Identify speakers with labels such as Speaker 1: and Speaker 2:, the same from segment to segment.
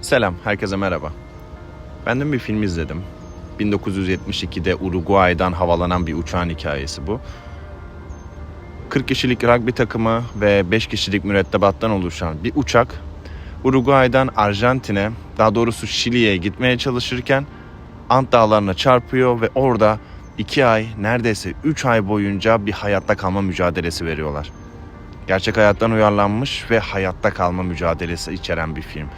Speaker 1: Selam, herkese merhaba. Ben dün bir film izledim. 1972'de Uruguay'dan havalanan bir uçağın hikayesi bu. 40 kişilik rugby takımı ve 5 kişilik mürettebattan oluşan bir uçak Uruguay'dan Arjantin'e, daha doğrusu Şili'ye gitmeye çalışırken Ant Dağları'na çarpıyor ve orada 2 ay, neredeyse 3 ay boyunca bir hayatta kalma mücadelesi veriyorlar. Gerçek hayattan uyarlanmış ve hayatta kalma mücadelesi içeren bir film.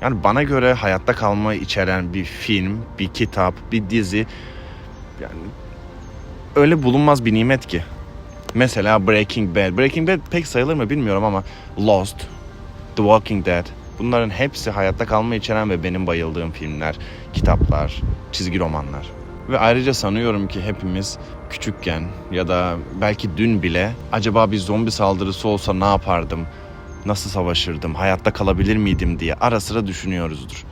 Speaker 1: Yani bana göre hayatta kalmayı içeren bir film, bir kitap, bir dizi yani öyle bulunmaz bir nimet ki. Mesela Breaking Bad. Breaking Bad pek sayılır mı bilmiyorum ama Lost, The Walking Dead bunların hepsi hayatta kalmayı içeren ve benim bayıldığım filmler, kitaplar, çizgi romanlar. Ve ayrıca sanıyorum ki hepimiz küçükken ya da belki dün bile acaba bir zombi saldırısı olsa ne yapardım? Nasıl savaşırdım, hayatta kalabilir miydim diye ara sıra düşünüyoruzdur.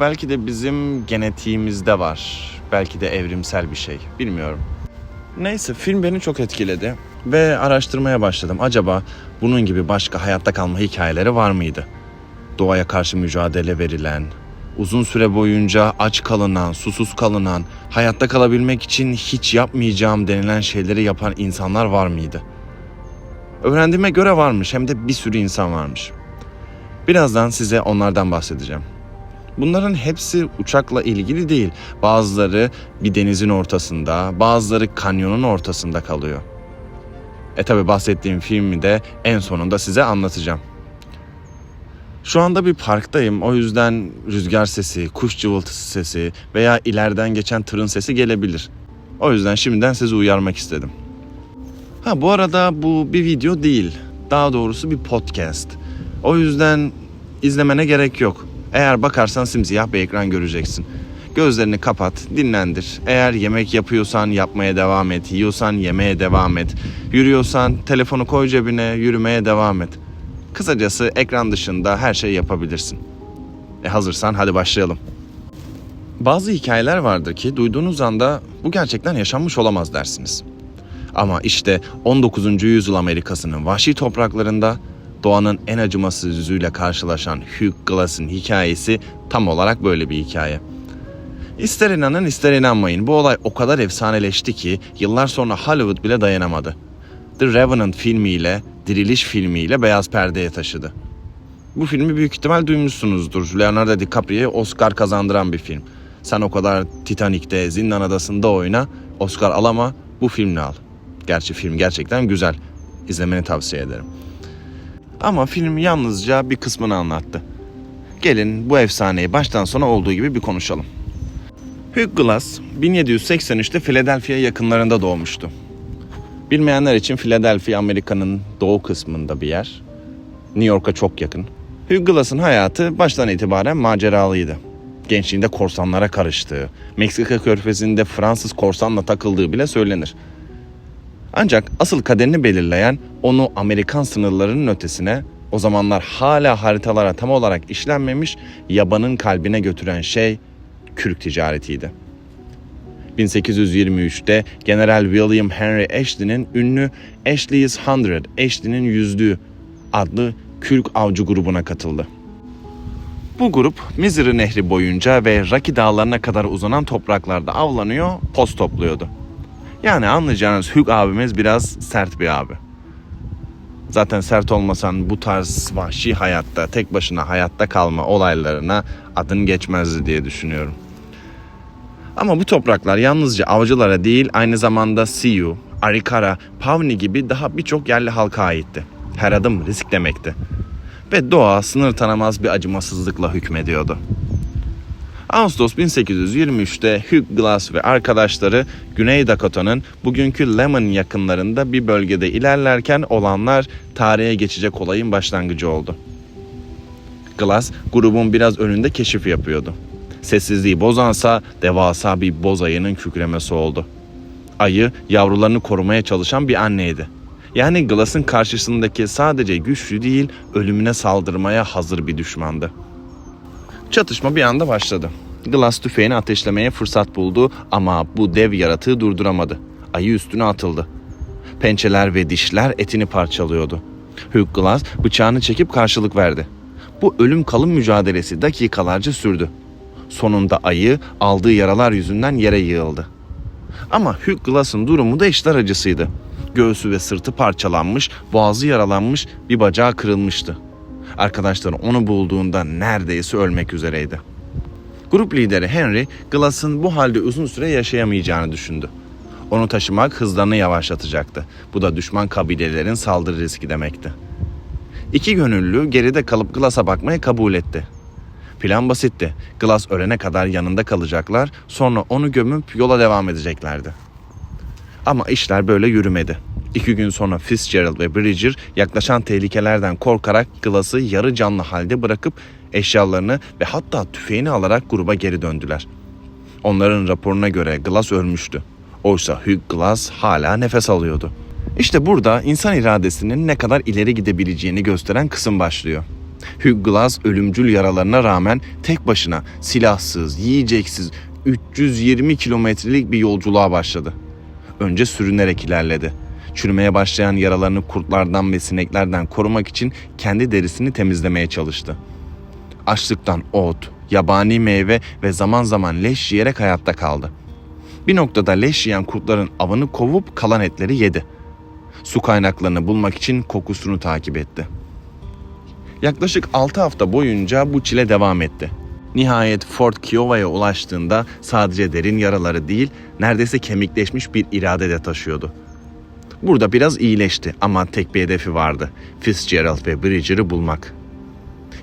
Speaker 1: Belki de bizim genetiğimizde var. Belki de evrimsel bir şey. Bilmiyorum. Neyse film beni çok etkiledi ve araştırmaya başladım. Acaba bunun gibi başka hayatta kalma hikayeleri var mıydı? Doğaya karşı mücadele verilen, uzun süre boyunca aç kalınan, susuz kalınan, hayatta kalabilmek için hiç yapmayacağım denilen şeyleri yapan insanlar var mıydı? Öğrendiğime göre varmış hem de bir sürü insan varmış. Birazdan size onlardan bahsedeceğim. Bunların hepsi uçakla ilgili değil. Bazıları bir denizin ortasında, bazıları kanyonun ortasında kalıyor. E tabi bahsettiğim filmi de en sonunda size anlatacağım. Şu anda bir parktayım. O yüzden rüzgar sesi, kuş cıvıltısı sesi veya ileriden geçen tırın sesi gelebilir. O yüzden şimdiden sizi uyarmak istedim. Ha bu arada bu bir video değil. Daha doğrusu bir podcast. O yüzden izlemene gerek yok. Eğer bakarsan simsiyah bir ekran göreceksin. Gözlerini kapat, dinlendir. Eğer yemek yapıyorsan yapmaya devam et. Yiyorsan yemeye devam et. Yürüyorsan telefonu koy cebine, yürümeye devam et. Kısacası ekran dışında her şey yapabilirsin. E hazırsan hadi başlayalım. Bazı hikayeler vardır ki duyduğunuz anda bu gerçekten yaşanmış olamaz dersiniz. Ama işte 19. yüzyıl Amerikası'nın vahşi topraklarında doğanın en acımasız yüzüyle karşılaşan Hugh Glass'ın hikayesi tam olarak böyle bir hikaye. İster inanın ister inanmayın bu olay o kadar efsaneleşti ki yıllar sonra Hollywood bile dayanamadı. The Revenant filmiyle, Diriliş filmiyle beyaz perdeye taşıdı. Bu filmi büyük ihtimal duymuşsunuzdur. Leonardo DiCaprio'ya Oscar kazandıran bir film. Sen o kadar Titanic'te, Zindan Adası'nda oyna, Oscar alama, bu filmle al. Gerçi film gerçekten güzel. İzlemeni tavsiye ederim. Ama film yalnızca bir kısmını anlattı. Gelin bu efsaneyi baştan sona olduğu gibi bir konuşalım. Hugh Glass 1783'te Philadelphia yakınlarında doğmuştu. Bilmeyenler için Philadelphia Amerika'nın doğu kısmında bir yer. New York'a çok yakın. Hugh Glass'ın hayatı baştan itibaren maceralıydı. Gençliğinde korsanlara karıştığı, Meksika körfezinde Fransız korsanla takıldığı bile söylenir. Ancak asıl kaderini belirleyen onu Amerikan sınırlarının ötesine o zamanlar hala haritalara tam olarak işlenmemiş yabanın kalbine götüren şey kürk ticaretiydi. 1823'te General William Henry Ashley'nin ünlü Ashley's Hundred, Ashley'nin Yüzlüğü adlı kürk avcı grubuna katıldı. Bu grup Missouri Nehri boyunca ve Rocky Dağları'na kadar uzanan topraklarda avlanıyor, post topluyordu. Yani anlayacağınız Hugh abimiz biraz sert bir abi. Zaten sert olmasan bu tarz vahşi hayatta, tek başına hayatta kalma olaylarına adın geçmezdi diye düşünüyorum. Ama bu topraklar yalnızca avcılara değil aynı zamanda Sioux, Arikara, Pawnee gibi daha birçok yerli halka aitti. Her adım risk demekti. Ve doğa sınır tanımaz bir acımasızlıkla hükmediyordu. Ağustos 1823'te Hugh Glass ve arkadaşları Güney Dakota'nın bugünkü Lemon yakınlarında bir bölgede ilerlerken olanlar tarihe geçecek olayın başlangıcı oldu. Glass grubun biraz önünde keşif yapıyordu. Sessizliği bozansa devasa bir boz ayının kükremesi oldu. Ayı yavrularını korumaya çalışan bir anneydi. Yani Glass'ın karşısındaki sadece güçlü değil ölümüne saldırmaya hazır bir düşmandı. Çatışma bir anda başladı. Glass tüfeğini ateşlemeye fırsat buldu ama bu dev yaratığı durduramadı. Ayı üstüne atıldı. Pençeler ve dişler etini parçalıyordu. Hugh Glass bıçağını çekip karşılık verdi. Bu ölüm kalım mücadelesi dakikalarca sürdü. Sonunda ayı aldığı yaralar yüzünden yere yığıldı. Ama Hugh Glass'ın durumu da işler acısıydı. Göğsü ve sırtı parçalanmış, boğazı yaralanmış, bir bacağı kırılmıştı. Arkadaşları onu bulduğunda neredeyse ölmek üzereydi. Grup lideri Henry, Glass'ın bu halde uzun süre yaşayamayacağını düşündü. Onu taşımak hızlarını yavaşlatacaktı. Bu da düşman kabilelerin saldırı riski demekti. İki gönüllü geride kalıp Glass'a bakmaya kabul etti. Plan basitti. Glass ölene kadar yanında kalacaklar, sonra onu gömüp yola devam edeceklerdi. Ama işler böyle yürümedi. İki gün sonra Fitzgerald ve Bridger yaklaşan tehlikelerden korkarak Glass'ı yarı canlı halde bırakıp eşyalarını ve hatta tüfeğini alarak gruba geri döndüler. Onların raporuna göre Glass ölmüştü. Oysa Hugh Glass hala nefes alıyordu. İşte burada insan iradesinin ne kadar ileri gidebileceğini gösteren kısım başlıyor. Hugh Glass ölümcül yaralarına rağmen tek başına silahsız, yiyeceksiz 320 kilometrelik bir yolculuğa başladı. Önce sürünerek ilerledi. Çürümeye başlayan yaralarını kurtlardan ve sineklerden korumak için kendi derisini temizlemeye çalıştı. Açlıktan ot, yabani meyve ve zaman zaman leş yiyerek hayatta kaldı. Bir noktada leş yiyen kurtların avını kovup kalan etleri yedi. Su kaynaklarını bulmak için kokusunu takip etti. Yaklaşık 6 hafta boyunca bu çile devam etti. Nihayet Fort Kiova'ya ulaştığında sadece derin yaraları değil, neredeyse kemikleşmiş bir irade de taşıyordu. Burada biraz iyileşti ama tek bir hedefi vardı. Fitzgerald ve Bridger'ı bulmak.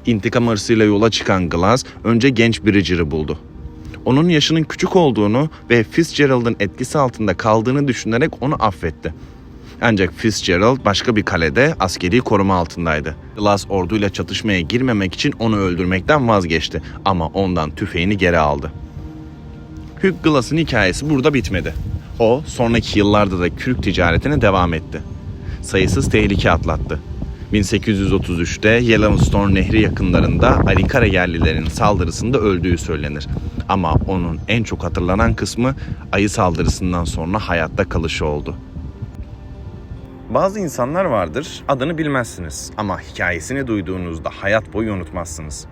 Speaker 1: İntikam hırsıyla yola çıkan Glass önce genç Bridger'ı buldu. Onun yaşının küçük olduğunu ve Fitzgerald'ın etkisi altında kaldığını düşünerek onu affetti. Ancak Fitzgerald başka bir kalede askeri koruma altındaydı. Glass orduyla çatışmaya girmemek için onu öldürmekten vazgeçti ama ondan tüfeğini geri aldı. Hugh Glass'ın hikayesi burada bitmedi. O sonraki yıllarda da kürk ticaretine devam etti. Sayısız tehlike atlattı. 1833'te Yellowstone Nehri yakınlarında Alikara yerlilerin saldırısında öldüğü söylenir. Ama onun en çok hatırlanan kısmı ayı saldırısından sonra hayatta kalışı oldu. Bazı insanlar vardır, adını bilmezsiniz ama hikayesini duyduğunuzda hayat boyu unutmazsınız.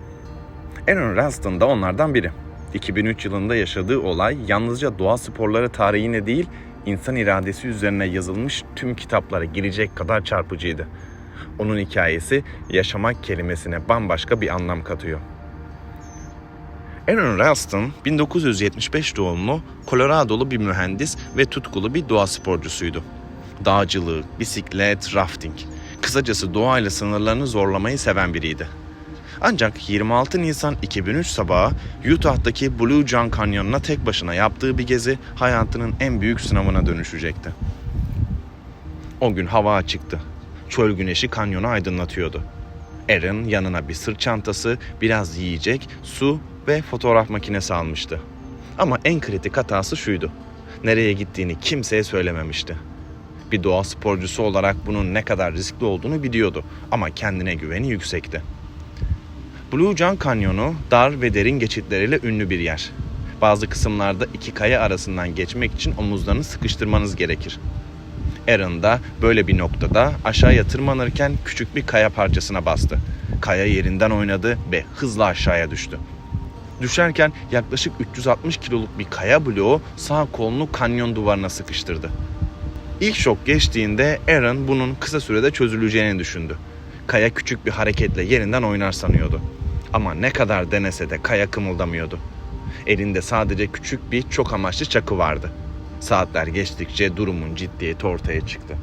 Speaker 1: Aaron Ralston da onlardan biri. 2003 yılında yaşadığı olay yalnızca doğa sporları tarihine değil, insan iradesi üzerine yazılmış tüm kitaplara girecek kadar çarpıcıydı. Onun hikayesi yaşamak kelimesine bambaşka bir anlam katıyor. Aaron Ralston 1975 doğumlu Colorado'lu bir mühendis ve tutkulu bir doğa sporcusuydu. Dağcılık, bisiklet, rafting. Kısacası doğayla sınırlarını zorlamayı seven biriydi. Ancak 26 Nisan 2003 sabahı Utah'taki Blue John Canyon'una tek başına yaptığı bir gezi hayatının en büyük sınavına dönüşecekti. O gün hava açıktı. Çöl güneşi kanyonu aydınlatıyordu. Aaron yanına bir sırt çantası, biraz yiyecek, su ve fotoğraf makinesi almıştı. Ama en kritik hatası şuydu. Nereye gittiğini kimseye söylememişti. Bir doğa sporcusu olarak bunun ne kadar riskli olduğunu biliyordu ama kendine güveni yüksekti. Blue John Kanyonu dar ve derin geçitleriyle ünlü bir yer. Bazı kısımlarda iki kaya arasından geçmek için omuzlarını sıkıştırmanız gerekir. Aaron da böyle bir noktada aşağıya tırmanırken küçük bir kaya parçasına bastı. Kaya yerinden oynadı ve hızla aşağıya düştü. Düşerken yaklaşık 360 kiloluk bir kaya bloğu sağ kolunu kanyon duvarına sıkıştırdı. İlk şok geçtiğinde Aaron bunun kısa sürede çözüleceğini düşündü. Kaya küçük bir hareketle yerinden oynar sanıyordu. Ama ne kadar denese de kaya kımıldamıyordu. Elinde sadece küçük bir çok amaçlı çakı vardı. Saatler geçtikçe durumun ciddiyeti ortaya çıktı.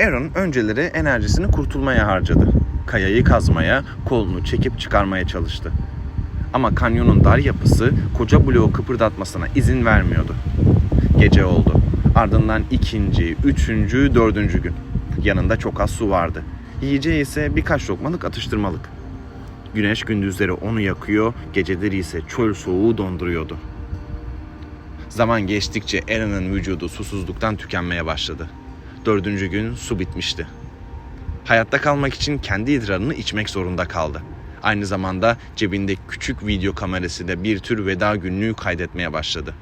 Speaker 1: Aaron önceleri enerjisini kurtulmaya harcadı. Kayayı kazmaya, kolunu çekip çıkarmaya çalıştı. Ama kanyonun dar yapısı koca bloğu kıpırdatmasına izin vermiyordu. Gece oldu. Ardından ikinci, üçüncü, dördüncü gün. Yanında çok az su vardı. Yiyeceği ise birkaç lokmalık atıştırmalık. Güneş gündüzleri onu yakıyor, geceleri ise çöl soğuğu donduruyordu. Zaman geçtikçe Aaron'ın vücudu susuzluktan tükenmeye başladı. Dördüncü gün su bitmişti. Hayatta kalmak için kendi idrarını içmek zorunda kaldı. Aynı zamanda cebinde küçük video kamerasıyla bir tür veda günlüğü kaydetmeye başladı.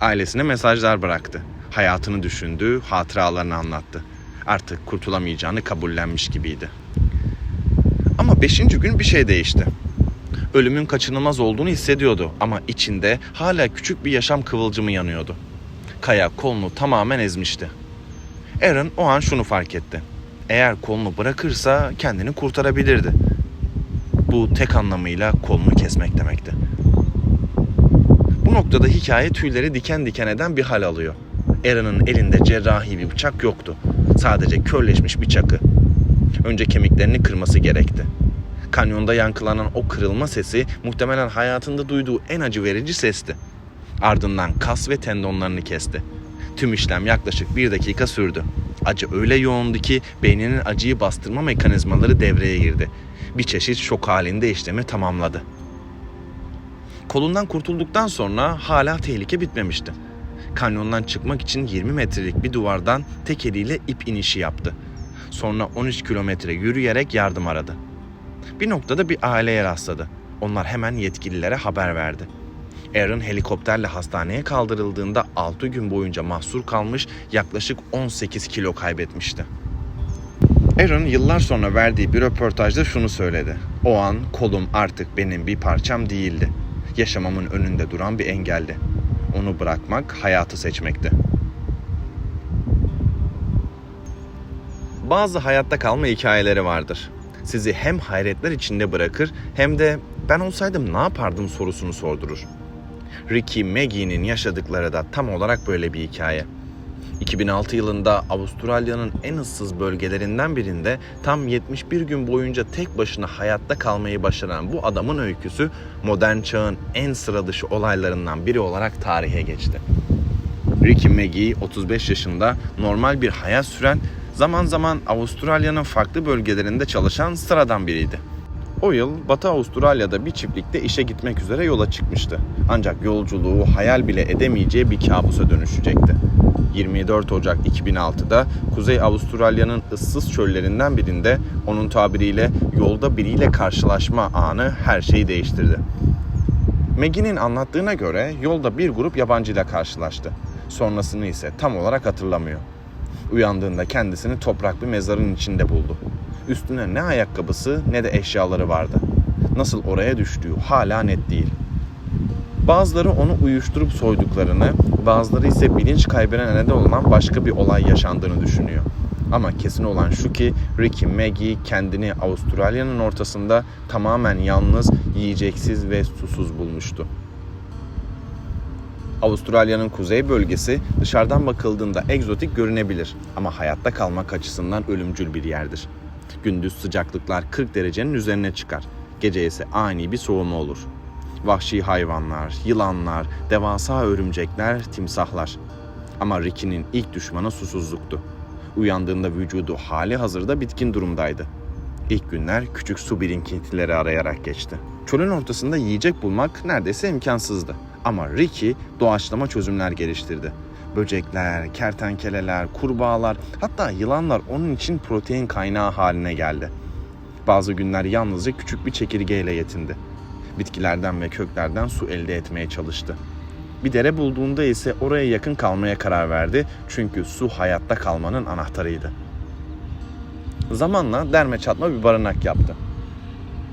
Speaker 1: Ailesine mesajlar bıraktı. Hayatını düşündü, hatıralarını anlattı. Artık kurtulamayacağını kabullenmiş gibiydi. Beşinci gün bir şey değişti. Ölümün kaçınılmaz olduğunu hissediyordu ama içinde hala küçük bir yaşam kıvılcımı yanıyordu. Kaya kolunu tamamen ezmişti. Aaron o an şunu fark etti. Eğer kolunu bırakırsa kendini kurtarabilirdi. Bu tek anlamıyla kolunu kesmek demekti. Bu noktada hikaye tüyleri diken diken eden bir hal alıyor. Aaron'ın elinde cerrahi bir bıçak yoktu. Sadece körleşmiş bir çakı. Önce kemiklerini kırması gerekti. Kanyonda yankılanan o kırılma sesi muhtemelen hayatında duyduğu en acı verici sesti. Ardından kas ve tendonlarını kesti. Tüm işlem yaklaşık bir dakika sürdü. Acı öyle yoğundu ki beyninin acıyı bastırma mekanizmaları devreye girdi. Bir çeşit şok halinde işlemi tamamladı. Kolundan kurtulduktan sonra hala tehlike bitmemişti. Kanyondan çıkmak için 20 metrelik bir duvardan tek eliyle ip inişi yaptı. Sonra 13 kilometre yürüyerek yardım aradı. Bir noktada bir aileye rastladı. Onlar hemen yetkililere haber verdi. Aaron helikopterle hastaneye kaldırıldığında 6 gün boyunca mahsur kalmış yaklaşık 18 kilo kaybetmişti. Aaron yıllar sonra verdiği bir röportajda şunu söyledi. O an kolum artık benim bir parçam değildi. Yaşamamın önünde duran bir engeldi. Onu bırakmak hayatı seçmekti. Bazı hayatta kalma hikayeleri vardır. Sizi hem hayretler içinde bırakır hem de ben olsaydım ne yapardım sorusunu sordurur. Ricky Maggie'nin yaşadıkları da tam olarak böyle bir hikaye. 2006 yılında Avustralya'nın en ıssız bölgelerinden birinde tam 71 gün boyunca tek başına hayatta kalmayı başaran bu adamın öyküsü modern çağın en sıra dışı olaylarından biri olarak tarihe geçti. Ricky Maggie 35 yaşında normal bir hayat süren, zaman zaman Avustralya'nın farklı bölgelerinde çalışan sıradan biriydi. O yıl Batı Avustralya'da bir çiftlikte işe gitmek üzere yola çıkmıştı. Ancak yolculuğu hayal bile edemeyeceği bir kabusa dönüşecekti. 24 Ocak 2006'da Kuzey Avustralya'nın ıssız çöllerinden birinde onun tabiriyle yolda biriyle karşılaşma anı her şeyi değiştirdi. Maggie'nin anlattığına göre yolda bir grup yabancıyla karşılaştı. Sonrasını ise tam olarak hatırlamıyor. Uyandığında kendisini toprak bir mezarın içinde buldu. Üstüne ne ayakkabısı ne de eşyaları vardı. Nasıl oraya düştüğü hala net değil. Bazıları onu uyuşturup soyduklarını, bazıları ise bilinç kaybına neden olan başka bir olay yaşandığını düşünüyor. Ama kesin olan şu ki Ricky Maggie kendini Avustralya'nın ortasında tamamen yalnız, yiyeceksiz ve susuz bulmuştu. Avustralya'nın kuzey bölgesi dışarıdan bakıldığında egzotik görünebilir ama hayatta kalmak açısından ölümcül bir yerdir. Gündüz sıcaklıklar 40 derecenin üzerine çıkar. Gece ise ani bir soğuma olur. Vahşi hayvanlar, yılanlar, devasa örümcekler, timsahlar. Ama Ricky'nin ilk düşmanı susuzluktu. Uyandığında vücudu hali hazırda bitkin durumdaydı. İlk günler küçük su birikintileri arayarak geçti. Çölün ortasında yiyecek bulmak neredeyse imkansızdı. Ama Ricky doğaçlama çözümler geliştirdi. Böcekler, kertenkeleler, kurbağalar hatta yılanlar onun için protein kaynağı haline geldi. Bazı günler yalnızca küçük bir çekirgeyle yetindi. Bitkilerden ve köklerden su elde etmeye çalıştı. Bir dere bulduğunda ise oraya yakın kalmaya karar verdi çünkü su hayatta kalmanın anahtarıydı. Zamanla derme çatma bir barınak yaptı.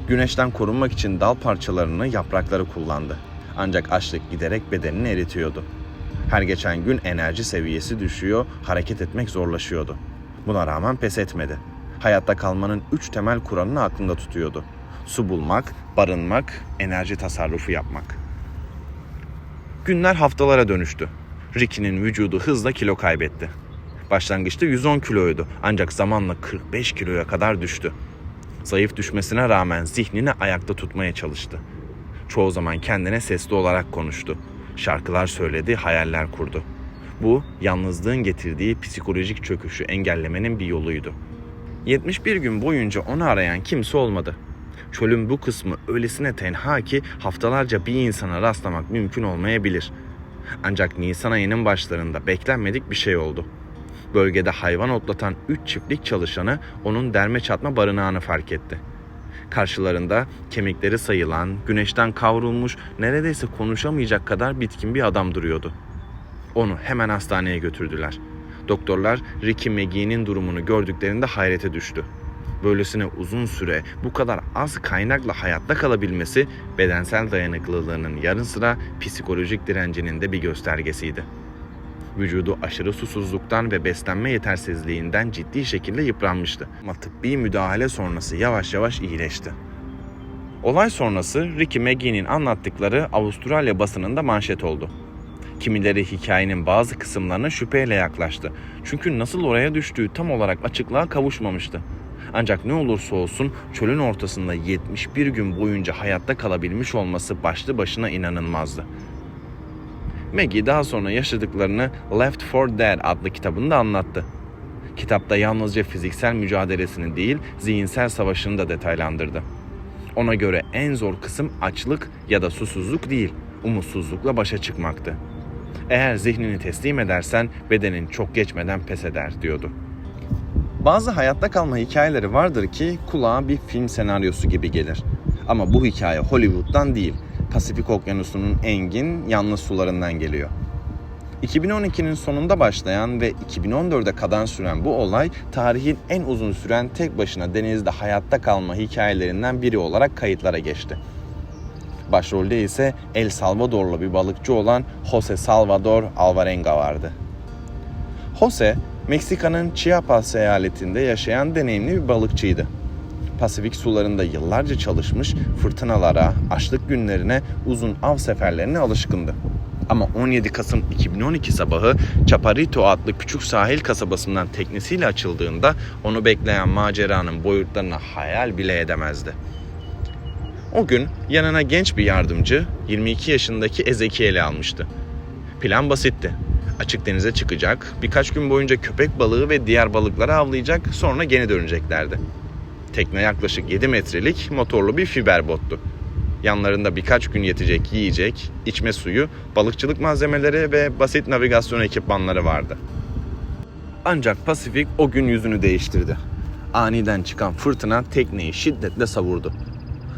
Speaker 1: Güneşten korunmak için dal parçalarını, yaprakları kullandı. Ancak açlık giderek bedenini eritiyordu. Her geçen gün enerji seviyesi düşüyor, hareket etmek zorlaşıyordu. Buna rağmen pes etmedi. Hayatta kalmanın üç temel kuralını aklında tutuyordu. Su bulmak, barınmak, enerji tasarrufu yapmak. Günler haftalara dönüştü. Ricky'nin vücudu hızla kilo kaybetti. Başlangıçta 110 kiloydu ancak zamanla 45 kiloya kadar düştü. Zayıf düşmesine rağmen zihnini ayakta tutmaya çalıştı. Çoğu zaman kendine sesli olarak konuştu. Şarkılar söyledi, hayaller kurdu. Bu yalnızlığın getirdiği psikolojik çöküşü engellemenin bir yoluydu. 71 gün boyunca onu arayan kimse olmadı. Çölün bu kısmı öylesine tenha ki haftalarca bir insana rastlamak mümkün olmayabilir. Ancak Nisan ayının başlarında beklenmedik bir şey oldu. Bölgede hayvan otlatan 3 çiftlik çalışanı onun derme çatma barınağını fark etti. Karşılarında kemikleri sayılan, güneşten kavrulmuş, neredeyse konuşamayacak kadar bitkin bir adam duruyordu. Onu hemen hastaneye götürdüler. Doktorlar Ricky Maggie'nin durumunu gördüklerinde hayrete düştü. böylesine uzun süre bu kadar az kaynakla hayatta kalabilmesi bedensel dayanıklılığının yanı sıra psikolojik direncinin de bir göstergesiydi. Vücudu aşırı susuzluktan ve beslenme yetersizliğinden ciddi şekilde yıpranmıştı. Ama tıbbi müdahale sonrası yavaş yavaş iyileşti. Olay sonrası Ricky McGee'nin anlattıkları Avustralya basınında manşet oldu. Kimileri hikayenin bazı kısımlarına şüpheyle yaklaştı. Çünkü nasıl oraya düştüğü tam olarak açıklığa kavuşmamıştı. Ancak ne olursa olsun çölün ortasında 71 gün boyunca hayatta kalabilmiş olması başlı başına inanılmazdı. Maggie daha sonra yaşadıklarını Left for Dead adlı kitabında anlattı. Kitapta yalnızca fiziksel mücadelesini değil, zihinsel savaşını da detaylandırdı. Ona göre en zor kısım açlık ya da susuzluk değil, umutsuzlukla başa çıkmaktı. Eğer zihnini teslim edersen bedenin çok geçmeden pes eder diyordu. Bazı hayatta kalma hikayeleri vardır ki kulağa bir film senaryosu gibi gelir. Ama bu hikaye Hollywood'dan değil, Pasifik Okyanusu'nun engin, yalnız sularından geliyor. 2012'nin sonunda başlayan ve 2014'e kadar süren bu olay tarihin en uzun süren tek başına denizde hayatta kalma hikayelerinden biri olarak kayıtlara geçti. Başrolde ise El Salvadorlu bir balıkçı olan Jose Salvador Alvarenga vardı. Jose, Meksika'nın Chiapas eyaletinde yaşayan deneyimli bir balıkçıydı. Pasifik sularında yıllarca çalışmış, fırtınalara, açlık günlerine, uzun av seferlerine alışkındı. Ama 17 Kasım 2012 sabahı Chaparrito adlı küçük sahil kasabasından teknesiyle açıldığında onu bekleyen maceranın boyutlarını hayal bile edemezdi. O gün yanına genç bir yardımcı 22 yaşındaki Ezekiel'i almıştı. Plan basitti. Açık denize çıkacak, birkaç gün boyunca köpek balığı ve diğer balıkları avlayacak, sonra geri döneceklerdi. Tekne yaklaşık 7 metrelik motorlu bir fiber bottu. Yanlarında birkaç gün yetecek yiyecek, içme suyu, balıkçılık malzemeleri ve basit navigasyon ekipmanları vardı. Ancak Pasifik o gün yüzünü değiştirdi. Aniden çıkan fırtına tekneyi şiddetle savurdu.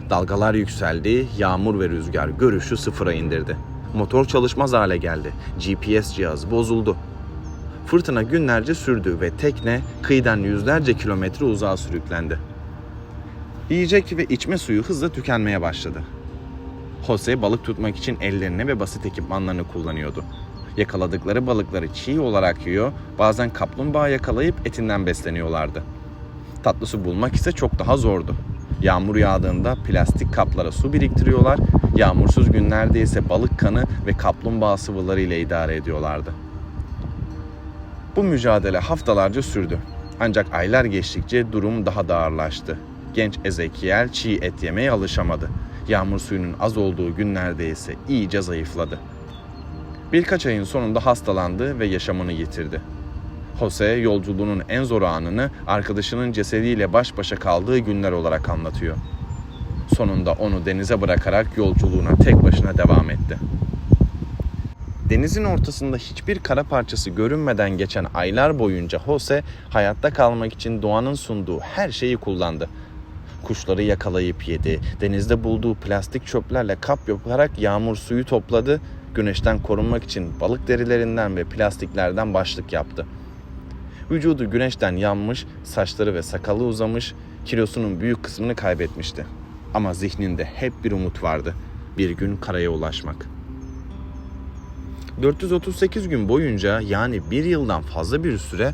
Speaker 1: Dalgalar yükseldi, yağmur ve rüzgar görüşü sıfıra indirdi. Motor çalışmaz hale geldi. GPS cihazı bozuldu. Fırtına günlerce sürdü ve tekne kıyıdan yüzlerce kilometre uzağa sürüklendi. Yiyecek ve içme suyu hızla tükenmeye başladı. Jose balık tutmak için ellerini ve basit ekipmanlarını kullanıyordu. Yakaladıkları balıkları çiğ olarak yiyor, bazen kaplumbağa yakalayıp etinden besleniyorlardı. Tatlı su bulmak ise çok daha zordu. Yağmur yağdığında plastik kaplara su biriktiriyorlar, yağmursuz günlerde ise balık kanı ve kaplumbağa sıvıları ile idare ediyorlardı. Bu mücadele haftalarca sürdü. Ancak aylar geçtikçe durum daha da ağırlaştı. Genç Ezekiel çiğ et yemeye alışamadı. Yağmur suyunun az olduğu günlerde ise iyice zayıfladı. Birkaç ayın sonunda hastalandı ve yaşamını yitirdi. Jose yolculuğunun en zor anını arkadaşının cesediyle baş başa kaldığı günler olarak anlatıyor. Sonunda onu denize bırakarak yolculuğuna tek başına devam etti. Denizin ortasında hiçbir kara parçası görünmeden geçen aylar boyunca Jose hayatta kalmak için doğanın sunduğu her şeyi kullandı. Kuşları yakalayıp yedi, denizde bulduğu plastik çöplerle kap yaparak yağmur suyu topladı, güneşten korunmak için balık derilerinden ve plastiklerden başlık yaptı. Vücudu güneşten yanmış, saçları ve sakalı uzamış, kilosunun büyük kısmını kaybetmişti. Ama zihninde hep bir umut vardı. Bir gün karaya ulaşmak. 438 gün boyunca yani bir yıldan fazla bir süre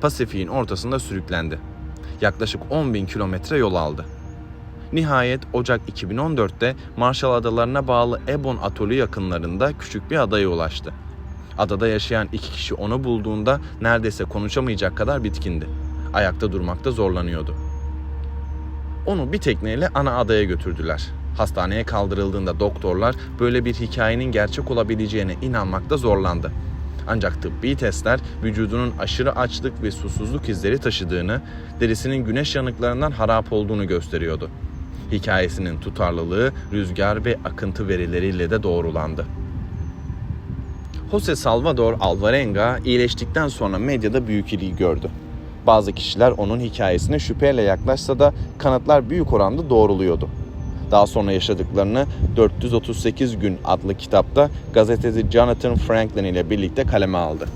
Speaker 1: Pasifik'in ortasında sürüklendi. Yaklaşık 10 bin kilometre yol aldı. Nihayet Ocak 2014'te Marshall Adalarına bağlı Ebon Atolü yakınlarında küçük bir adaya ulaştı. Adada yaşayan iki kişi onu bulduğunda neredeyse konuşamayacak kadar bitkindi. Ayakta durmakta zorlanıyordu. Onu bir tekneyle ana adaya götürdüler. Hastaneye kaldırıldığında doktorlar böyle bir hikayenin gerçek olabileceğine inanmakta zorlandı. Ancak tıbbi testler vücudunun aşırı açlık ve susuzluk izleri taşıdığını, derisinin güneş yanıklarından harap olduğunu gösteriyordu. Hikayesinin tutarlılığı rüzgar ve akıntı verileriyle de doğrulandı. Jose Salvador Alvarenga iyileştikten sonra medyada büyük ilgi gördü. Bazı kişiler onun hikayesine şüpheyle yaklaşsa da kanıtlar büyük oranda doğruluyordu. Daha sonra yaşadıklarını 438 gün adlı kitapta gazeteci Jonathan Franklin ile birlikte kaleme aldı.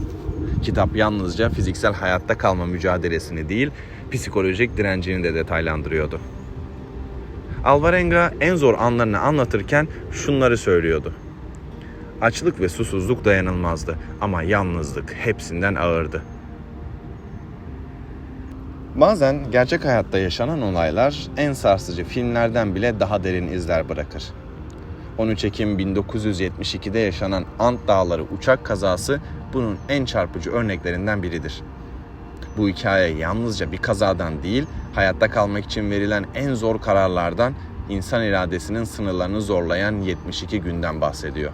Speaker 1: Kitap yalnızca fiziksel hayatta kalma mücadelesini değil, psikolojik direncini de detaylandırıyordu. Alvarenga en zor anlarını anlatırken şunları söylüyordu. Açlık ve susuzluk dayanılmazdı ama yalnızlık hepsinden ağırdı. Bazen gerçek hayatta yaşanan olaylar en sarsıcı filmlerden bile daha derin izler bırakır. 13 Ekim 1972'de yaşanan Ant Dağları uçak kazası bunun en çarpıcı örneklerinden biridir. Bu hikaye yalnızca bir kazadan değil, hayatta kalmak için verilen en zor kararlardan, insan iradesinin sınırlarını zorlayan 72 günden bahsediyor.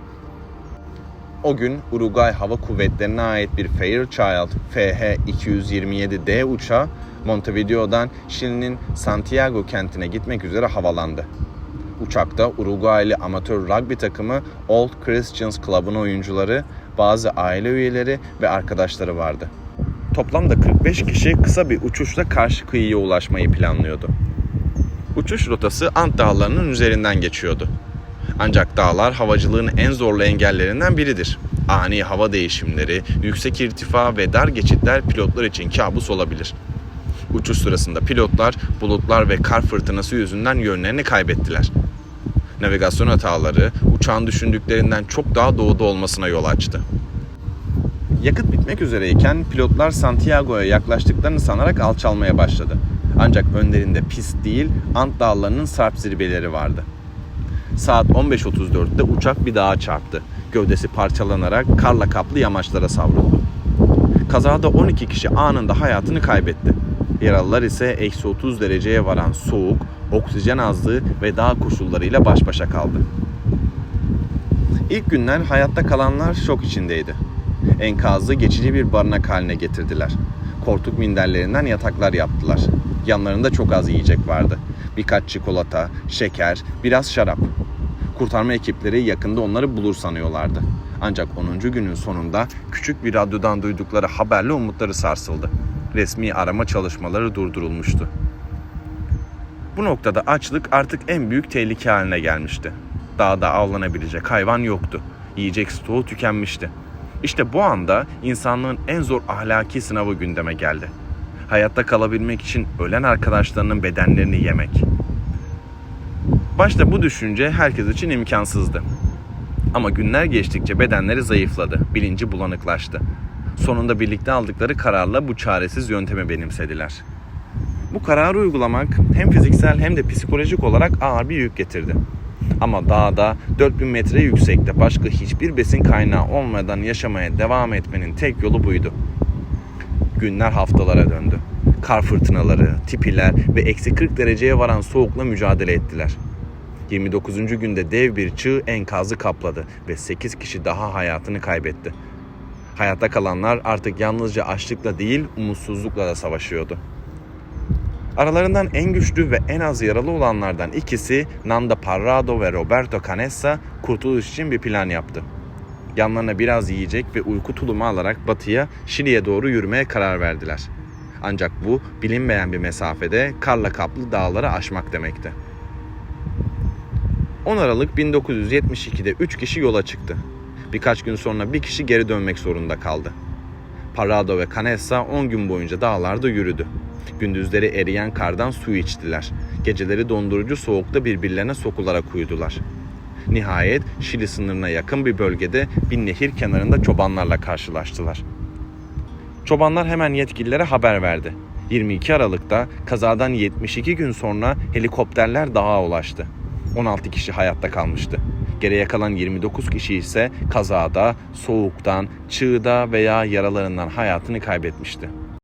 Speaker 1: O gün Uruguay Hava Kuvvetleri'ne ait bir Fairchild FH-227D uçağı Montevideo'dan Şili'nin Santiago kentine gitmek üzere havalandı. Uçakta Uruguaylı amatör rugby takımı Old Christians Club'ın oyuncuları, bazı aile üyeleri ve arkadaşları vardı. Toplamda 45 kişi kısa bir uçuşla karşı kıyıya ulaşmayı planlıyordu. Uçuş rotası Ant Dağları'nın üzerinden geçiyordu. Ancak dağlar havacılığın en zorlu engellerinden biridir. Ani hava değişimleri, yüksek irtifa ve dar geçitler pilotlar için kabus olabilir. Uçuş sırasında pilotlar bulutlar ve kar fırtınası yüzünden yönlerini kaybettiler. Navigasyon hataları uçağın düşündüklerinden çok daha doğuda olmasına yol açtı. Yakıt bitmek üzereyken pilotlar Santiago'ya yaklaştıklarını sanarak alçalmaya başladı. Ancak önlerinde pist değil, Ant Dağları'nın sarp zirveleri vardı. Saat 15.34'te uçak bir dağa çarptı. Gövdesi parçalanarak karla kaplı yamaçlara savruldu. Kazada 12 kişi anında hayatını kaybetti. Yaralılar ise eksi 30 dereceye varan soğuk, oksijen azlığı ve dağ koşullarıyla baş başa kaldı. İlk günler hayatta kalanlar şok içindeydi. Enkazı geçici bir barınak haline getirdiler. Koltuk minderlerinden yataklar yaptılar. Yanlarında çok az yiyecek vardı. Birkaç çikolata, şeker, biraz şarap. Kurtarma ekipleri yakında onları bulur sanıyorlardı. Ancak 10. günün sonunda küçük bir radyodan duydukları haberle umutları sarsıldı. Resmi arama çalışmaları durdurulmuştu. Bu noktada açlık artık en büyük tehlike haline gelmişti. Dağda avlanabilecek hayvan yoktu. Yiyecek stoğu tükenmişti. İşte bu anda insanlığın en zor ahlaki sınavı gündeme geldi. Hayatta kalabilmek için ölen arkadaşlarının bedenlerini yemek. Başta bu düşünce herkes için imkansızdı. Ama günler geçtikçe bedenleri zayıfladı, bilinci bulanıklaştı. Sonunda birlikte aldıkları kararla bu çaresiz yöntemi benimsediler. Bu kararı uygulamak hem fiziksel hem de psikolojik olarak ağır bir yük getirdi. Ama dağda 4000 metre yüksekte başka hiçbir besin kaynağı olmadan yaşamaya devam etmenin tek yolu buydu. Günler haftalara döndü. Kar fırtınaları, tipiler ve eksi 40 dereceye varan soğukla mücadele ettiler. 29. günde dev bir çığ enkazı kapladı ve 8 kişi daha hayatını kaybetti. Hayatta kalanlar artık yalnızca açlıkla değil umutsuzlukla da savaşıyordu. Aralarından en güçlü ve en az yaralı olanlardan ikisi Nanda Parrado ve Roberto Canessa kurtuluş için bir plan yaptı. Yanlarına biraz yiyecek ve uyku tulumu alarak batıya Şili'ye doğru yürümeye karar verdiler. Ancak bu bilinmeyen bir mesafede karla kaplı dağları aşmak demekti. 10 Aralık 1972'de 3 kişi yola çıktı. Birkaç gün sonra bir kişi geri dönmek zorunda kaldı. Parado ve Canessa 10 gün boyunca dağlarda yürüdü. Gündüzleri eriyen kardan su içtiler. Geceleri dondurucu soğukta birbirlerine sokularak uyudular. Nihayet Şili sınırına yakın bir bölgede bir nehir kenarında çobanlarla karşılaştılar. Çobanlar hemen yetkililere haber verdi. 22 Aralık'ta kazadan 72 gün sonra helikopterler dağa ulaştı. 16 kişi hayatta kalmıştı. Geriye kalan 29 kişi ise kazada, soğuktan, çığda veya yaralarından hayatını kaybetmişti.